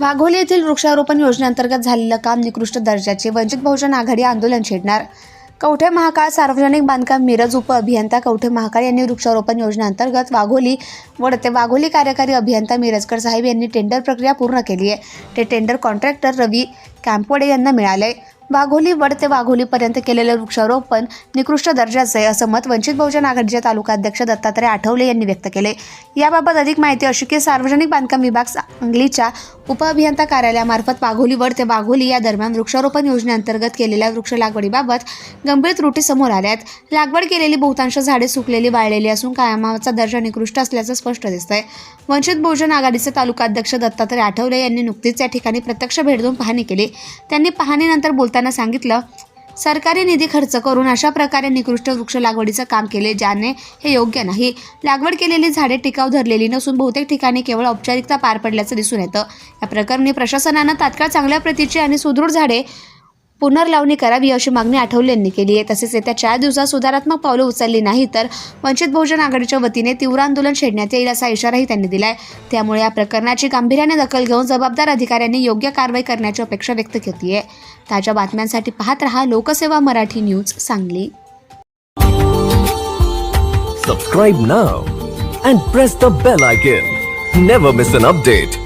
वाघोली येथील वृक्षारोपण योजनेअंतर्गत झालेलं काम निकृष्ट दर्जाचे. वंचित बहुजन आघाडी आंदोलन छेडणार. कवठे महाकाळ सार्वजनिक बांधकाम मिरज उप अभियंता कवठे महाकाळ यांनी वृक्षारोपण योजनेअंतर्गत वाघोली वडते वाघोली कार्यकारी अभियंता मिरजकर साहेब यांनी टेंडर प्रक्रिया पूर्ण केली आहे. ते टेंडर कॉन्ट्रॅक्टर रवी कॅम्पोडे यांना मिळाले. वाघोली वड ते वाघोलीपर्यंत केलेलं वृक्षारोपण निकृष्ट दर्जाचं आहे असं मत वंचित बहुजन आघाडीचे तालुकाध्यक्ष दत्तात्रय आठवले यांनी व्यक्त केले. याबाबत अधिक माहिती अशी की सार्वजनिक बांधकाम विभाग सांगलीच्या उपअभियंता कार्यालयामार्फत वाघोली वड ते वाघोली या दरम्यान वृक्षारोपण योजनेअंतर्गत केलेल्या वृक्ष लागवडीबाबत गंभीर त्रुटी समोर आल्या आहेत लागवड केलेली बहुतांश झाडे सुकलेली वाळलेली असून कायमाचा दर्जा निकृष्ट असल्याचं स्पष्ट दिसतंय. वंचित बहुजन आघाडीचे तालुकाध्यक्ष दत्तात्रय आठवले यांनी नुकतीच या ठिकाणी प्रत्यक्ष भेट देऊन पाहणी केली. त्यांनी पाहणीनंतर बोलताना सांगितलं सरकारी निधी खर्च करून अशा प्रकारे निकृष्ट वृक्ष लागवडीचं काम केले ज्याने हे योग्य नाही. लागवड केलेली झाडे टिकाव धरलेली नसून बहुतेक ठिकाणी केवळ औपचारिकता पार पडल्याचं दिसून येतं. या प्रकरणी प्रशासनानं तात्काळ चांगल्या प्रतीची आणि सुदृढ झाडे पुनर्लावणी करावी अशी मागणी आठवले यांनी केली आहे तसेच येत्या चार दिवसात सुधारात्मक पावलं उचलली नाही तर वंचित बहुजन आघाडीच्या वतीने तीव्र आंदोलन छेडण्यात येईल असा इशाराही त्यांनी दिलाय त्यामुळे या प्रकरणाची गांभीर्याने दखल घेऊन जबाबदार अधिकाऱ्यांनी योग्य कारवाई करण्याची अपेक्षा व्यक्त केली आहे ताज्या बातम्यांसाठी पाहत रहा Lokseva Marathi news Sangli Subscribe now and press the bell icon. Never miss an update.